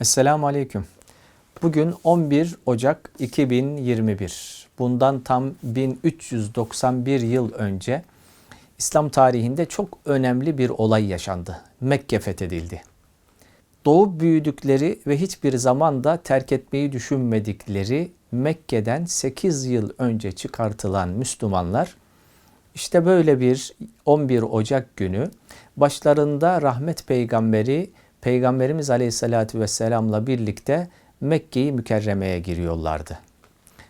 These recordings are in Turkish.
Esselamu Aleyküm. Bugün 11 Ocak 2021. Bundan tam 1391 yıl önce İslam tarihinde çok önemli bir olay yaşandı. Mekke fethedildi. Doğup büyüdükleri ve hiçbir zaman da terk etmeyi düşünmedikleri Mekke'den 8 yıl önce çıkartılan Müslümanlar işte böyle bir 11 Ocak günü başlarında rahmet peygamberi Peygamberimiz Aleyhisselatü Vesselam'la birlikte Mekke'yi mükerremeye giriyorlardı.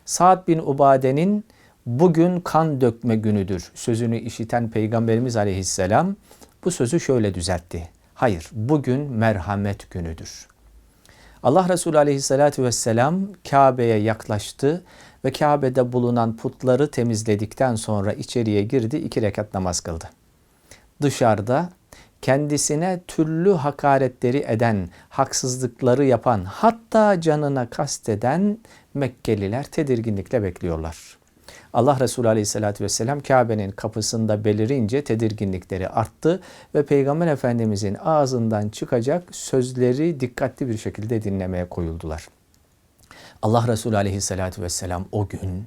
Sa'd bin Ubade'nin bugün kan dökme günüdür sözünü işiten Peygamberimiz Aleyhisselam bu sözü şöyle düzeltti. Hayır bugün merhamet günüdür. Allah Resulü Aleyhisselatü Vesselam Kabe'ye yaklaştı ve Kabe'de bulunan putları temizledikten sonra içeriye girdi iki rekat namaz kıldı. Dışarıda kendisine türlü hakaretleri eden, haksızlıkları yapan, hatta canına kasteden Mekkeliler tedirginlikle bekliyorlar. Allah Resulü Aleyhisselatü Vesselam Kabe'nin kapısında belirince tedirginlikleri arttı ve Peygamber Efendimizin ağzından çıkacak sözleri dikkatli bir şekilde dinlemeye koyuldular. Allah Resulü Aleyhisselatü Vesselam o gün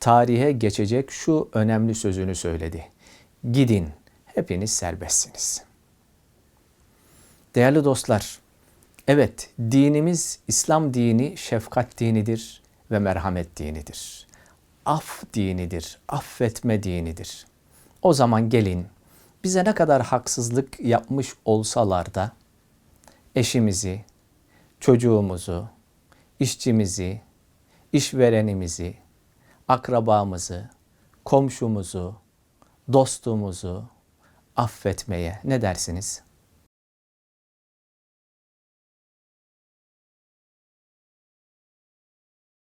tarihe geçecek şu önemli sözünü söyledi. Gidin hepiniz serbestsiniz. Değerli dostlar, evet dinimiz İslam dini şefkat dinidir ve merhamet dinidir. Af dinidir, affetme dinidir. O zaman gelin bize ne kadar haksızlık yapmış olsalar da eşimizi, çocuğumuzu, işçimizi, işverenimizi, akrabamızı, komşumuzu, dostumuzu affetmeye ne dersiniz?